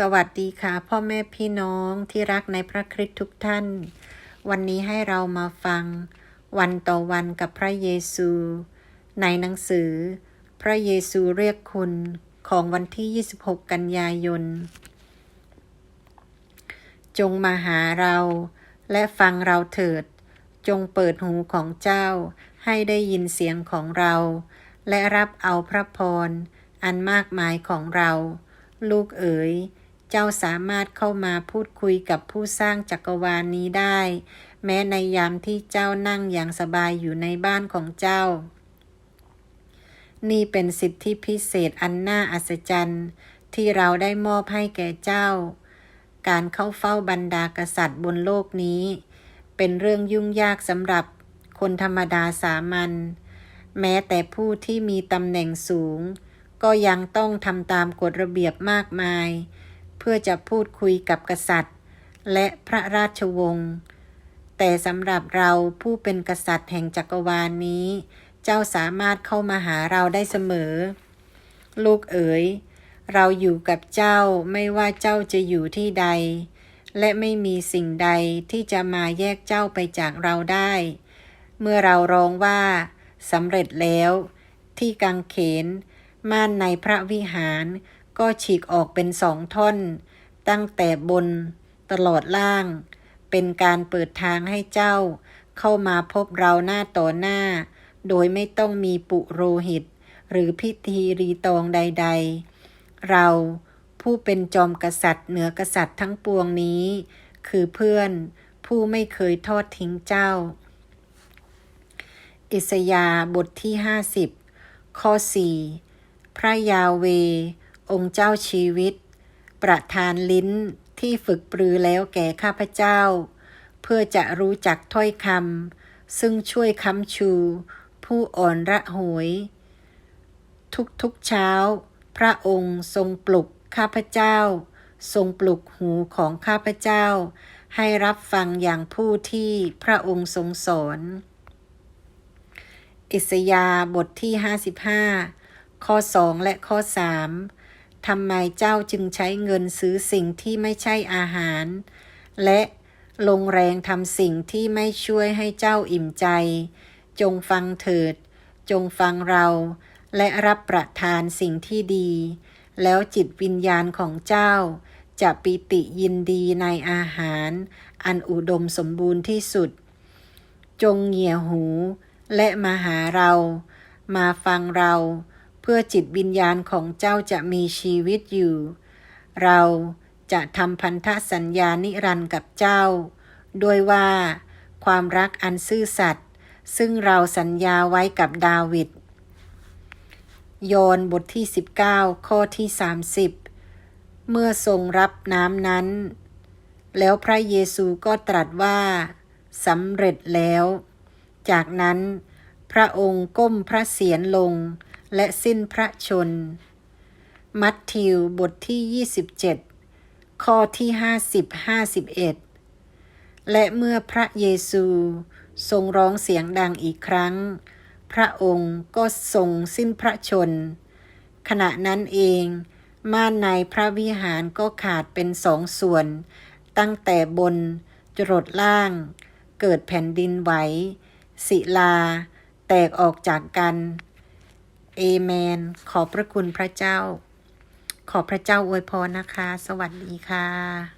สวัสดีค่ะ พ่อแม่พี่น้องที่รักในพระคริสต์ทุกท่าน วันนี้ให้เรามาฟัง วันต่อวันกับพระเยซู ในหนังสือ พระเยซูเรียกคุณของวันที่ 26 กันยายน จงมาหาเราและฟังเราเถิด จงเปิดหูของเจ้า ให้ได้ยินเสียงของเรา และรับเอาพระพรอันมากมายของเราลูกเอ๋ย เจ้าสามารถเข้ามาพูดคุยกับผู้สร้างจักรวาลนนี้ได้ แม้ในยามที่เจ้านั่งอย่างสบายอยู่ในบ้านของเจ้า นี่เป็นสิทธิพิเศษอันน่าอัศจรรย์ ที่เราได้มอบให้แก่เจ้า การเข้าเฝ้าบรรดากษัตริย์บนโลกนี้ เป็นเรื่องยุ่งยากสำหรับคนธรรมดาสามัญแม้แต่ผู้ที่มีตำแหน่งสูง ก็ยังต้องทำตามกฎระเบียบมากมาย พื่อจะพูดคุยกับกษัตริย์ และพระราชวงศ์ แต่สำหรับเราผู้เป็นกษัตริย์แห่งจักรวาลนนี้ เจ้าสามารถเข้ามาหาเราได้เสมอ ลูกเอ๋ย เราอยู่กับเจ้าไม่ว่าเจ้าจะอยู่ที่ใด และไม่มีสิ่งใดที่จะมาแยกเจ้าไปจากเราได้ เมื่อเราร้องว่าสำเร็จแล้ว ที่กังเขนม่านในพระวิหาร ก็ฉีกออกเป็นสองท่อน ตั้งแต่บนตลอดล่าง เป็นการเปิดทางให้เจ้า เข้ามาพบเราหน้าต่อหน้า โดยไม่ต้องมีปุโรหิต หรือพิธีรีตองใด ๆ เราผู้เป็นจอมกษัตริย์เหนือกษัตริย์ทั้งปวงนี้ คือเพื่อนผู้ไม่เคยทอดทิ้งเจ้า อิสยาบทที่ 50 ข้อ 4 พระยาเว องค์เจ้าชีวิต ประทานลิ้นที่ฝึกปรือแล้วแก่ข้าพเจ้า เพื่อจะรู้จักถ้อยคำซึ่งช่วยค้ำชู ผู้อ่อนระหวย ทุกๆเช้า พระองค์ทรงปลุกข้าพเจ้า ทรงปลุกหูของข้าพเจ้า ให้รับฟังอย่างผู้ที่พระองค์ทรงสอนอิสยาห์บทที่ 55 ข้อ 2 และข้อ 3 ทำไมเจ้าจึงใช้เงินซื้อสิ่งที่ไม่ใช่อาหาร และลงแรงทำสิ่งที่ไม่ช่วยให้เจ้าอิ่มใจ จงฟังเถิด จงฟังเรา และรับประทานสิ่งที่ดี แล้วจิตวิญญาณของเจ้า จะปิติยินดีในอาหาร อันอุดมสมบูรณ์ที่สุด จงเหงี่ยหู และมาหาเรา มาฟังเรา พื่อจิตวิญญาณของเจ้าจะมีชีวิตอยู่ เราจะทำพันธสัญญานิรันดร์กับเจ้า ด้วยว่าความรักอันซื่อสัตย์ซึ่งเราสัญญาไว้กับดาวิด โยนบทที่ 19 ข้อที่ 30 เมื่อทรงรับน้ำนั้น แล้วพระเยซูก็ตรัสว่าสำเร็จแล้ว จากนั้นพระองค์ก้มพระเศียรลง และสิ้นพระชน มัทธิวบทที่ 27 ข้อที่ 50 51 และเมื่อพระเยซูทรงร้องเสียงดังอีกครั้ง พระองค์ก็ทรงสิ้นพระชน ขณะนั้นเอง ม่านในพระวิหารก็ขาดเป็นสองส่วน ตั้งแต่บนจรดล่าง เกิดแผ่นดินไหวศิลา แตกออกจากกัน เอเมน ขอบพระคุณพระเจ้า ขอพระเจ้าอวยพรนะคะ สวัสดีค่ะ